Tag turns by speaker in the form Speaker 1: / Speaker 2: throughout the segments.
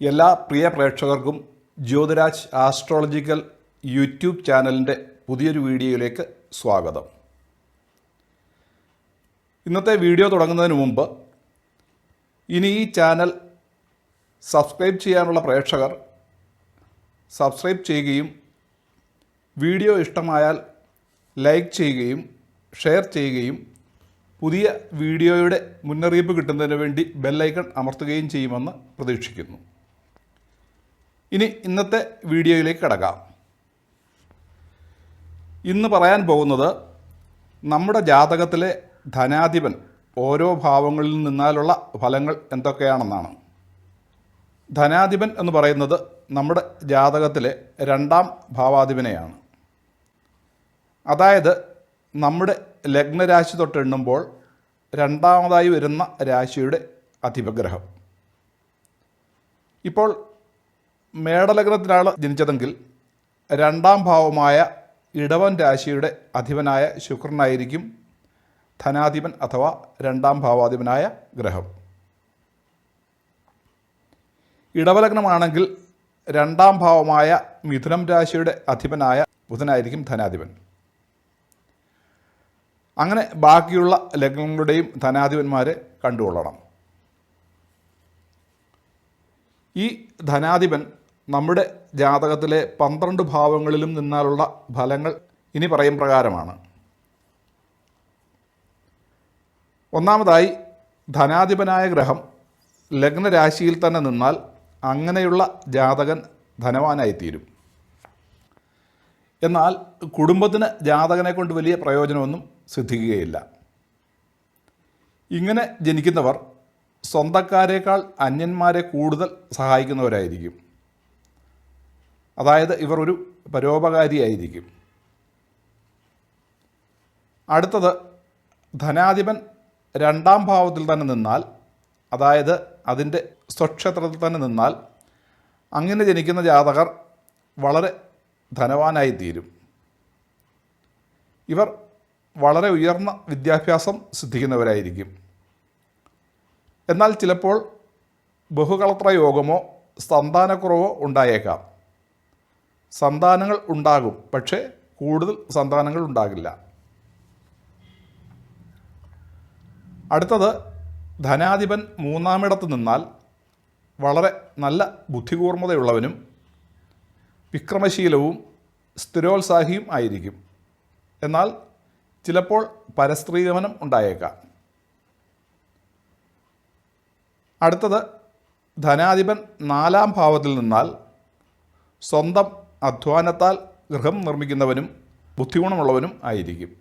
Speaker 1: എല്ലാ പ്രിയ പ്രേക്ഷകർക്കും Jyothiraj astrological YouTube ചാനലിന്റെ പുതിയൊരു വീഡിയോയിലേക്ക് സ്വാഗതം. ഇന്നത്തെ വീഡിയോ തുടങ്ങുന്നതിന് മുമ്പ് ഇനി ഈ ചാനൽ സബ്സ്ക്രൈബ് ചെയ്യാനുള്ള പ്രേക്ഷകർ സബ്സ്ക്രൈബ് ചെയ്യുകയും വീഡിയോ ഇഷ്ടമായാൽ ലൈക്ക് ചെയ്യുകയും ഷെയർ ചെയ്യുകയും പുതിയ വീഡിയോയുടെ മുന്നറിയിപ്പ് കിട്ടുന്നതിന് വേണ്ടി ബെല്ലൈക്കൺ അമർത്തുകയും ചെയ്യുമെന്ന് പ്രതീക്ഷിക്കുന്നു. ഇനി ഇന്നത്തെ വീഡിയോയിലേക്ക് കിടക്കാം. ഇന്ന് പറയാൻ പോകുന്നത് നമ്മുടെ ജാതകത്തിലെ ധനാധിപൻ ഓരോ ഭാവങ്ങളിൽ നിന്നാലുള്ള ഫലങ്ങൾ എന്തൊക്കെയാണെന്നാണ്. ധനാധിപൻ എന്ന് പറയുന്നത് നമ്മുടെ ജാതകത്തിലെ രണ്ടാം ഭാവാധിപനെയാണ്. അതായത് നമ്മുടെ ലഗ്നരാശി തൊട്ടെണ്ണുമ്പോൾ രണ്ടാമതായി വരുന്ന രാശിയുടെ അധിപഗ്രഹം. ഇപ്പോൾ മേടലഗ്നത്തിലാണ് ജനിച്ചതെങ്കിൽ രണ്ടാം ഭാവമായ ഇടവൻ രാശിയുടെ അധിപനായ ശുക്രനായിരിക്കും ധനാധിപൻ അഥവാ രണ്ടാം ഭാവാധിപനായ ഗ്രഹം. ഇടവലഗ്നമാണെങ്കിൽ രണ്ടാം ഭാവമായ മിഥുനം രാശിയുടെ അധിപനായ ബുധനായിരിക്കും ധനാധിപൻ. അങ്ങനെ ബാക്കിയുള്ള ലഗ്നങ്ങളുടെയും ധനാധിപന്മാരെ കണ്ടുകൊള്ളണം. ഈ ധനാധിപൻ നമ്മുടെ ജാതകത്തിലെ പന്ത്രണ്ട് ഭാവങ്ങളിലും നിന്നാലുള്ള ഫലങ്ങൾ ഇനി പറയും പ്രകാരമാണ്. ഒന്നാമതായി ധനാധിപനായ ഗ്രഹം ലഗ്നരാശിയിൽ തന്നെ നിന്നാൽ അങ്ങനെയുള്ള ജാതകൻ ധനവാനായിത്തീരും. എന്നാൽ കുടുംബത്തിന് ജാതകനെ കൊണ്ട് വലിയ പ്രയോജനമൊന്നും സിദ്ധിക്കുകയില്ല. ഇങ്ങനെ ജനിക്കുന്നവർ സ്വന്തക്കാരേക്കാൾ അന്യന്മാരെ കൂടുതൽ സഹായിക്കുന്നവരായിരിക്കും. അതായത് ഇവർ ഒരു പരോപകാരിയായിരിക്കും. അടുത്തത് ധനാധിപൻ രണ്ടാം ഭാവത്തിൽ തന്നെ നിന്നാൽ അതായത് അതിന്റെ സ്വക്ഷേത്രത്തിൽ തന്നെ നിന്നാൽ അങ്ങനെ ജനിക്കുന്ന ജാതകർ വളരെ ധനവാനായി തീരും. ഇവർ വളരെ ഉയർന്ന വിദ്യാഭ്യാസം സിദ്ധിക്കുന്നവരായിരിക്കും. എന്നാൽ ചിലപ്പോൾ ബഹുകളത്ര യോഗമോ സന്താനക്കുറവോ ഉണ്ടായേക്കാം. സന്താനങ്ങൾ ഉണ്ടാകും. പക്ഷേ കൂടുതൽ സന്താനങ്ങൾ ഉണ്ടാകില്ല. അടുത്തത് ധനാധിപൻ മൂന്നാമിടത്ത് നിന്നാൽ വളരെ നല്ല ബുദ്ധികൂർമ്മതയുള്ളവനും വിക്രമശീലവും സ്ഥിരോത്സാഹിയും ആയിരിക്കും. എന്നാൽ ചിലപ്പോൾ പരസ്ത്രീഗമനം ഉണ്ടായേക്കാം. അടുത്തത് ധനാധിപൻ നാലാം ഭാവത്തിൽ നിന്നാൽ സ്വന്തം അധ്വാനത്താൽ ഗൃഹം നിർമ്മിക്കുന്നവനും ബുദ്ധിഗുണമുള്ളവനും ആയിരിക്കും.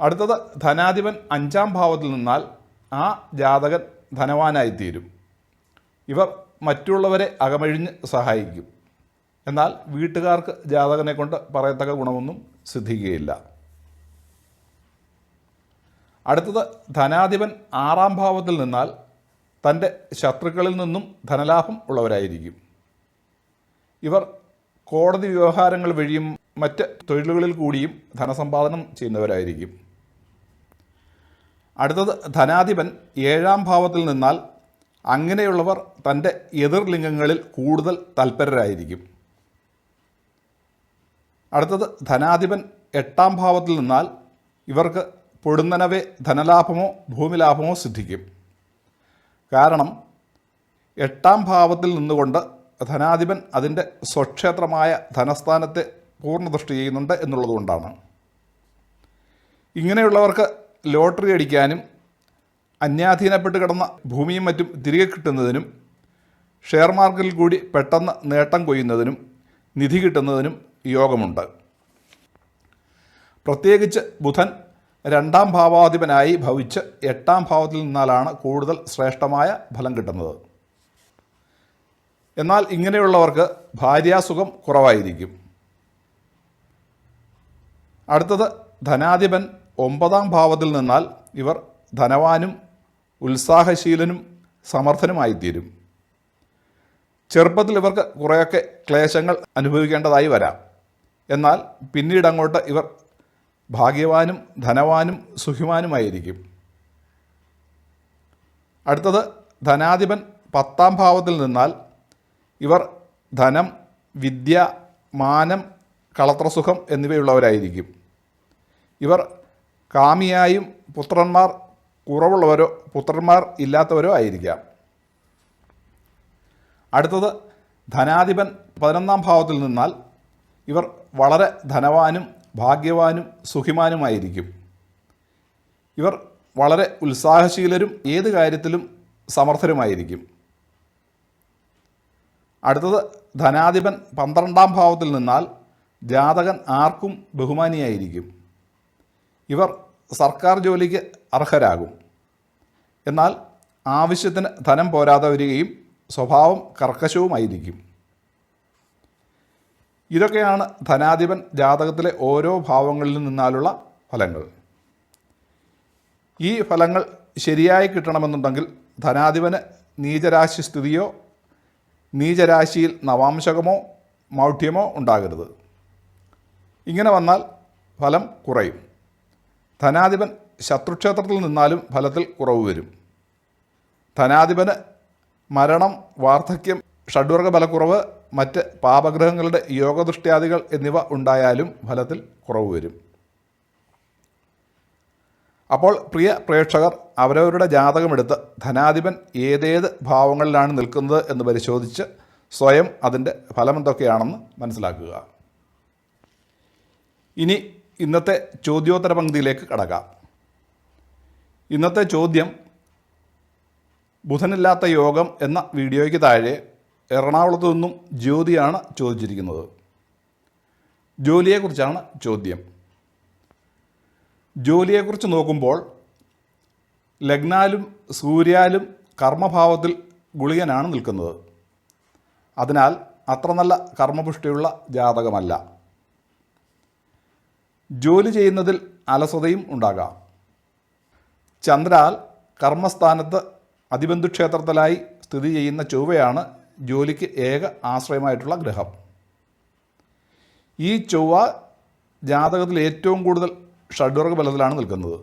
Speaker 1: അടുത്തത് ധനാധിപൻ അഞ്ചാം ഭാവത്തിൽ നിന്നാൽ ആ ജാതകൻ ധനവാനായിത്തീരും. ഇവർ മറ്റുള്ളവരെ അകമഴിഞ്ഞ് സഹായിക്കും. എന്നാൽ വീട്ടുകാർക്ക് ജാതകനെ കൊണ്ട് പറയത്തക്ക ഗുണമൊന്നും സിദ്ധിക്കുകയില്ല. അടുത്തത് ധനാധിപൻ ആറാം ഭാവത്തിൽ നിന്നാൽ തന്റെ ശത്രുക്കളിൽ നിന്നും ധനലാഭം ഉള്ളവരായിരിക്കും. ഇവർ കോടതി വ്യവഹാരങ്ങൾ വഴിയും മറ്റ് തൊഴിലുകളിൽ കൂടിയും ധനസമ്പാദനം ചെയ്യുന്നവരായിരിക്കും. അടുത്തത് ധനാധിപൻ ഏഴാം ഭാവത്തിൽ നിന്നാൽ അങ്ങനെയുള്ളവർ തന്റെ എതിർലിംഗങ്ങളിൽ കൂടുതൽ തൽപരരായിരിക്കും. അടുത്തത് ധനാധിപൻ എട്ടാം ഭാവത്തിൽ നിന്നാൽ ഇവർക്ക് പൊടുന്നനവേ ധനലാഭമോ ഭൂമിലാഭമോ സിദ്ധിക്കും. കാരണം എട്ടാം ഭാവത്തിൽ നിന്നുകൊണ്ട് ധനാധിപൻ അതിന്റെ സ്വക്ഷേത്രമായ ധനസ്ഥാനത്തെ പൂർണദൃഷ്ടി ചെയ്യുന്നുണ്ട് എന്നുള്ളതുകൊണ്ടാണ് ഇങ്ങനെയുള്ളവർക്ക് ലോട്ടറി അടിക്കാനും അന്യാധീനപ്പെട്ട് കിടന്ന ഭൂമിയും മറ്റും തിരികെ കിട്ടുന്നതിനും ഷെയർ മാർക്കറ്റിൽ കൂടി പെട്ടെന്ന് നേട്ടം കൊയ്യുന്നതിനും നിധി കിട്ടുന്നതിനും യോഗമുണ്ട്. പ്രത്യേകിച്ച് ബുധൻ രണ്ടാം ഭാവാധിപനായി ഭവിച്ച് എട്ടാം ഭാവത്തിൽ നിന്നാലാണ് കൂടുതൽ ശ്രേഷ്ഠമായ ഫലം കിട്ടുന്നത്. എന്നാൽ ഇങ്ങനെയുള്ളവർക്ക് ഭാര്യാസുഖം കുറവായിരിക്കും. അടുത്തത് ധനാധിപൻ ഒമ്പതാം ഭാവത്തിൽ നിന്നാൽ ഇവർ ധനവാനും ഉത്സാഹശീലനും സമർത്ഥനുമായിത്തീരും. ചെറുപ്പത്തിൽ ഇവർക്ക് കുറേയൊക്കെ ക്ലേശങ്ങൾ അനുഭവിക്കേണ്ടതായി വരാം. എന്നാൽ പിന്നീട് അങ്ങോട്ട് ഇവർ ഭാഗ്യവാനും ധനവാനും സുഖിമാനുമായിരിക്കും. അടുത്തത് ധനാധിപൻ പത്താം ഭാവത്തിൽ നിന്നാൽ ഇവർ ധനം വിദ്യ മാനം കളത്രസുഖം എന്നിവയുള്ളവരായിരിക്കും. ഇവർ കാമിയായും പുത്രന്മാർ കുറവുള്ളവരോ പുത്രന്മാർ ഇല്ലാത്തവരോ ആയിരിക്കാം. അടുത്തത് ധനാധിപൻ പതിനൊന്നാം ഭാവത്തിൽ നിന്നാൽ ഇവർ വളരെ ധനവാനും ഭാഗ്യവാനും സുഖിമാനുമായിരിക്കും. ഇവർ വളരെ ഉത്സാഹശീലരും ഏത് കാര്യത്തിലും സമർത്ഥരുമായിരിക്കും. അടുത്തത് ധനാധിപൻ പന്ത്രണ്ടാം ഭാവത്തിൽ നിന്നാൽ ജാതകൻ ആർക്കും ബഹുമാനിയായിരിക്കും. ഇവർ സർക്കാർ ജോലിക്ക് അർഹരാകും. എന്നാൽ ആവശ്യത്തിന് ധനം പോരാതെ വരികയും സ്വഭാവം കർക്കശവുമായിരിക്കും. ഇതൊക്കെയാണ് ധനാധിപൻ ജാതകത്തിലെ ഓരോ ഭാവങ്ങളിൽ നിന്നാലുള്ള ഫലങ്ങൾ. ഈ ഫലങ്ങൾ ശരിയായി കിട്ടണമെന്നുണ്ടെങ്കിൽ ധനാധിപന് നീചരാശി സ്ഥിതിയോ നീചരാശിയിൽ നവാംശകമോ മൗഢ്യമോ ഉണ്ടാകരുത്. ഇങ്ങനെ വന്നാൽ ഫലം കുറയും. ധനാധിപൻ ശത്രുക്ഷേത്രത്തിൽ നിന്നാലും ഫലത്തിൽ കുറവ് വരും. ധനാധിപന് മരണം വാർദ്ധക്യം ഷഡ്വർഗ ബലക്കുറവ് മറ്റ് പാപഗ്രഹങ്ങളുടെ യോഗദൃഷ്ട്യാദികൾ എന്നിവ ഉണ്ടായാലും ഫലത്തിൽ കുറവ് വരും. അപ്പോൾ പ്രിയ പ്രേക്ഷകർ അവരവരുടെ ജാതകമെടുത്ത് ധനാധിപൻ ഏതേത് ഭാവങ്ങളിലാണ് നിൽക്കുന്നത് എന്ന് പരിശോധിച്ച് സ്വയം അതിന്റെ ഫലം എന്തൊക്കെയാണെന്ന് മനസ്സിലാക്കുക. ഇനി ഇന്നത്തെ ചോദ്യോത്തര പങ്ക്തിയിലേക്ക് കടക്കാം. ഇന്നത്തെ ചോദ്യം ബുധനില്ലാത്ത യോഗം എന്ന വീഡിയോയ്ക്ക് താഴെ എറണാകുളത്തു നിന്നും ജ്യോതിയാണ് ചോദിച്ചിരിക്കുന്നത്. ജോലിയെക്കുറിച്ചാണ് ചോദ്യം. ജോലിയെക്കുറിച്ച് നോക്കുമ്പോൾ ലഗ്നാലും സൂര്യാലും കർമ്മഭാവത്തിൽ ഗുളികനാണ് നിൽക്കുന്നത്. അതിനാൽ അത്ര നല്ല കർമ്മപുഷ്ടിയുള്ള ജാതകമല്ല. ജോലി ചെയ്യുന്നതിൽ അലസതയും ഉണ്ടാകാം. ചന്ദ്രാൽ കർമ്മസ്ഥാനത്ത് അതിബന്ധുക്ഷേത്രത്തിലായി സ്ഥിതി ചെയ്യുന്ന ചൊവ്വയാണ് ജോലിക്ക് ഏക ആശ്രയമായിട്ടുള്ള ഗ്രഹം. ഈ ചൊവ്വ ജാതകത്തിൽ ഏറ്റവും കൂടുതൽ ഷഡ്വർഗ ബലത്തിലാണ് നിൽക്കുന്നത്.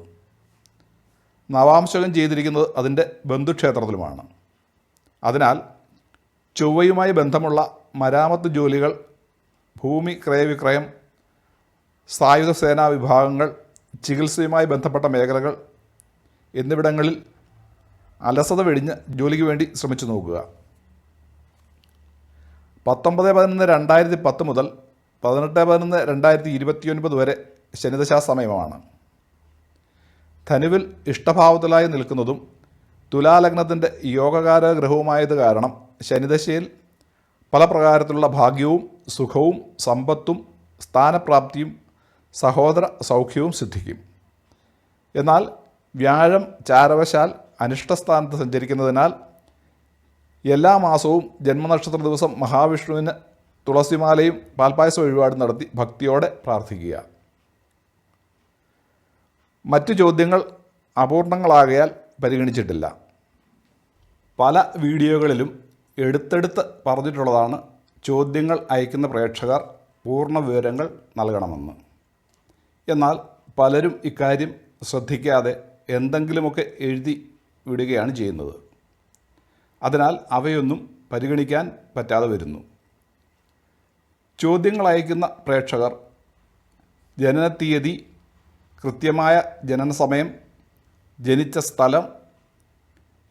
Speaker 1: നവാംശകം ചെയ്തിരിക്കുന്നത് അതിന്റെ ബന്ധുക്ഷേത്രത്തിലുമാണ്. അതിനാൽ ചൊവ്വയുമായി ബന്ധമുള്ള മരാമത്ത് ജോലികൾ ഭൂമി ക്രയവിക്രയം സായുധ സേനാ വിഭാഗങ്ങൾ ചികിത്സയുമായി ബന്ധപ്പെട്ട മേഖലകൾ എന്നിവിടങ്ങളിൽ അലസത വെടിഞ്ഞ് ജോലിക്ക് വേണ്ടി ശ്രമിച്ചു നോക്കുക. പത്തൊമ്പത് പതിനൊന്ന് രണ്ടായിരത്തി പത്ത് മുതൽ പതിനെട്ട് പതിനൊന്ന് രണ്ടായിരത്തി ഇരുപത്തിയൊൻപത് വരെ ശനിദശാ സമയമാണ്. ധനുവിൽ ഇഷ്ടഭാവത്തിലായി നിൽക്കുന്നതും തുലാലഗ്നത്തിന്റെ യോഗകാര ഗ്രഹവുമായത് കാരണം ശനിദശയിൽ പല പ്രകാരത്തിലുള്ള ഭാഗ്യവും സുഖവും സമ്പത്തും സ്ഥാനപ്രാപ്തിയും സഹോദര സൗഖ്യവും സിദ്ധിക്കും. എന്നാൽ വ്യാഴം ചാരവശാൽ അനിഷ്ടസ്ഥാനത്ത് സഞ്ചരിക്കുന്നതിനാൽ എല്ലാ മാസവും ജന്മനക്ഷത്ര ദിവസം മഹാവിഷ്ണുവിന് തുളസിമാലയും പാൽപ്പായസ വഴിപാട് നടത്തി ഭക്തിയോടെ പ്രാർത്ഥിക്കുക. മറ്റു ചോദ്യങ്ങൾ അപൂർണങ്ങളാകയാൽ പരിഗണിച്ചിട്ടില്ല. പല വീഡിയോകളിലും എടുത്തെടുത്ത് പറഞ്ഞിട്ടുള്ളതാണ് ചോദ്യങ്ങൾ അയക്കുന്ന പ്രേക്ഷകർ പൂർണ വിവരങ്ങൾ നൽകണമെന്ന്. എന്നാൽ പലരും ഇക്കാര്യം ശ്രദ്ധിക്കാതെ എന്തെങ്കിലുമൊക്കെ എഴുതി വിടുകയാണ് ചെയ്യുന്നത്. അതിനാൽ അവയൊന്നും പരിഗണിക്കാൻ പറ്റാതെ വരുന്നു. ചോദ്യങ്ങൾ അയക്കുന്ന പ്രേക്ഷകർ ജനനത്തീയതി കൃത്യമായ ജനന സമയം ജനിച്ച സ്ഥലം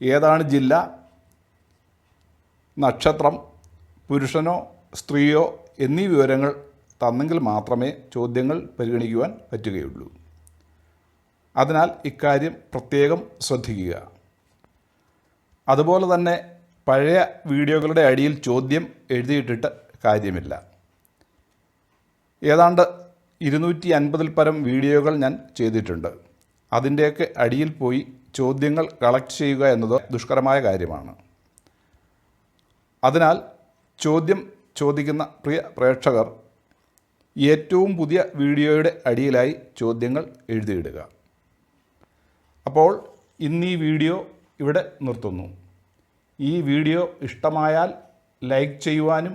Speaker 1: ഏതാണ് ജില്ല നക്ഷത്രം പുരുഷനോ സ്ത്രീയോ എന്നീ വിവരങ്ങൾ തന്നെങ്കിൽ മാത്രമേ ചോദ്യങ്ങൾ പരിഗണിക്കുവാൻ പറ്റുകയുള്ളൂ. അതിനാൽ ഇക്കാര്യം പ്രത്യേകം ശ്രദ്ധിക്കുക. അതുപോലെ തന്നെ പഴയ വീഡിയോകളുടെ അടിയിൽ ചോദ്യം എഴുതിയിട്ടിട്ട് കാര്യമില്ല. ഏതാണ്ട് ഇരുന്നൂറ്റി അൻപതിൽ പരം വീഡിയോകൾ ഞാൻ ചെയ്തിട്ടുണ്ട്. അതിന്റെയൊക്കെ അടിയിൽ പോയി ചോദ്യങ്ങൾ കളക്ട് ചെയ്യുക എന്നത് ദുഷ്കരമായ കാര്യമാണ്. അതിനാൽ ചോദ്യം ചോദിക്കുന്ന പ്രിയ പ്രേക്ഷകർ ഏറ്റവും പുതിയ വീഡിയോയുടെ അടിയിലായി ചോദ്യങ്ങൾ എഴുതിയിടുക. അപ്പോൾ ഇന്ന് ഈ വീഡിയോ ഇവിടെ നിർത്തുന്നു. ഈ വീഡിയോ ഇഷ്ടമായാൽ ലൈക്ക് ചെയ്യുവാനും